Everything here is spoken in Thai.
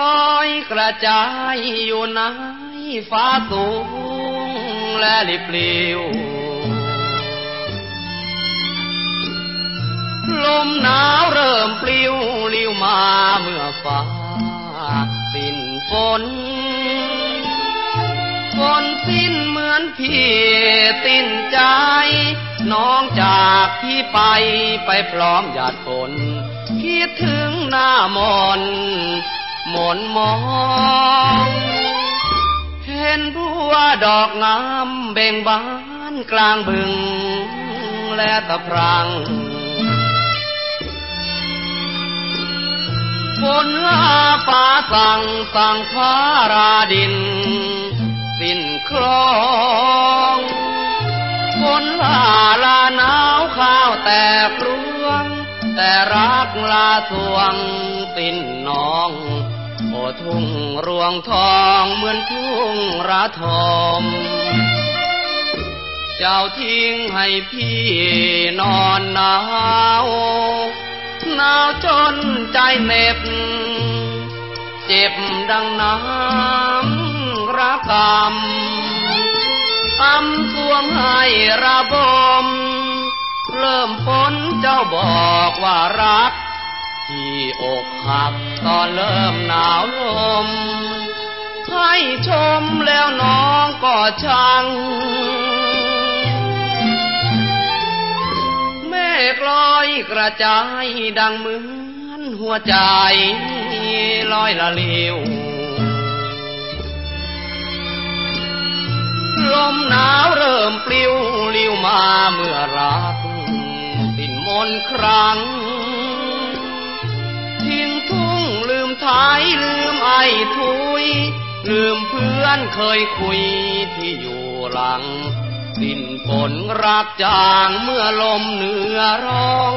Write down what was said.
ลอยกระจายอยู่ในฟ้าสูงและลิบลิวลมหนาวเริ่มปลิวลิวมาเมื่อฟ้าสิ้นฝนฝนสิ้นเหมือนพี่สิ้นใจ น้องจากพี่ไปไปพร้อมหยาดฝนคิดถึงหน้ามน หมนมอง เห็นบัวดอกงามเบ่งบานกลางบึง และตะพรังฝนลาฟ้าสั่งสั่งฟ้าราดิน สิ้นคลองฝนลาลาหนาวข้าวแต่กรวง แต่รักลาสวงสิ้นน้อง ทุ่งรวงทองเหมือนทุ่งระทมเจ้าทิ้งให้พี่นอนหนาวหนาวจนใจเหน็บ เจ็บดังน้ำระกำอำสวงให้ระบม เริ่มฝนเจ้าบอกว่ารัก ที่อกหักตอนเริ่มหนาวลม ให้ชมแล้วน้องก็ช่างเมฆลอยกระจายดังเหมือนหัวใจลอยละเลิวลมหนาวเริ่มปลิวลิวมาเมื่อรักสิ้นมนครั้ง ท้ายลืมไอ้ทุย ลืมเพื่อนเคยคุยที่อยู่หลัง สิ้นฝนรักจางเมื่อลมเหนือร้อง